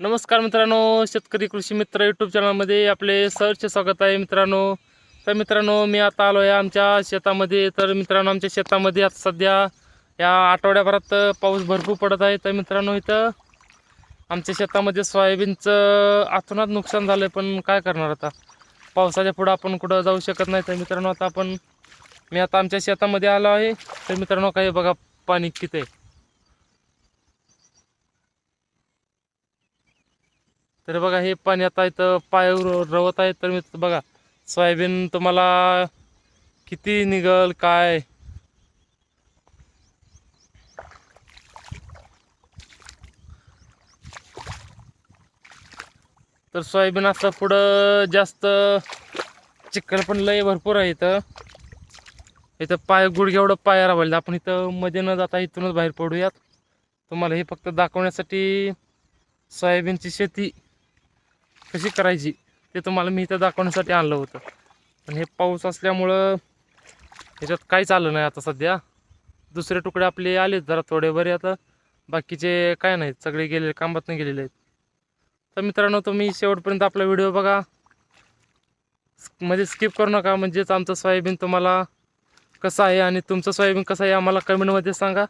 नमस्कार मित्रांनो शेतकरी कृषी मित्र यूट्यूब चॅनलमध्ये आपले सहर्ष स्वागत आहे मित्रांनो. तर मित्रांनो मी आता आलो आहे आमच्या शेतामध्ये. तर मित्रांनो आमच्या शेतामध्ये आता सध्या या आठवड्याभरात पाऊस भरपूर पडत आहे. तर मित्रांनो इथं आमच्या शेतामध्ये सोयाबीनचं आतोनात नुकसान झालं आहे पण काय करणार आता? पावसाच्या पुढं आपण कुठं जाऊ शकत नाही. तर मित्रांनो आता आपण मी आता आमच्या शेतामध्ये आलो आहे. तर मित्रांनो काही बघा पाणी किती आहे. तर बघा हे पाणी आता इथं पाय रवत आहे. तर मी बघा सोयाबीन तुम्हाला किती निघल काय? तर सोयाबीन असं पुढं जास्त चिखल पण लय भरपूर आहे इथं. इथं पाय गुडघे एवढं पाय राबायला आपण इथं मध्ये न जाता इथूनच बाहेर पडूयात. तुम्हाला हे फक्त दाखवण्यासाठी सोयाबीनची शेती कशी करायची ते तुम्हाला मी इथं दाखवण्यासाठी आणलं होतं. पण हे पाऊस असल्यामुळं ह्याच्यात काहीच आलं नाही आता सध्या. दुसरे तुकडे आपले आलेत जरा थोडे बरे आता. बाकीचे काय नाहीत सगळे गेलेले कामातनं गेलेले आहेत. तर मित्रांनो तुम्ही शेवटपर्यंत आपला व्हिडिओ बघा. मध्ये स्किप करू नका म्हणजेच आमचं सोयाबीन तुम्हाला कसं आहे आणि तुमचं सोयाबीन कसं आहे आम्हाला कमेंटमध्ये सांगा.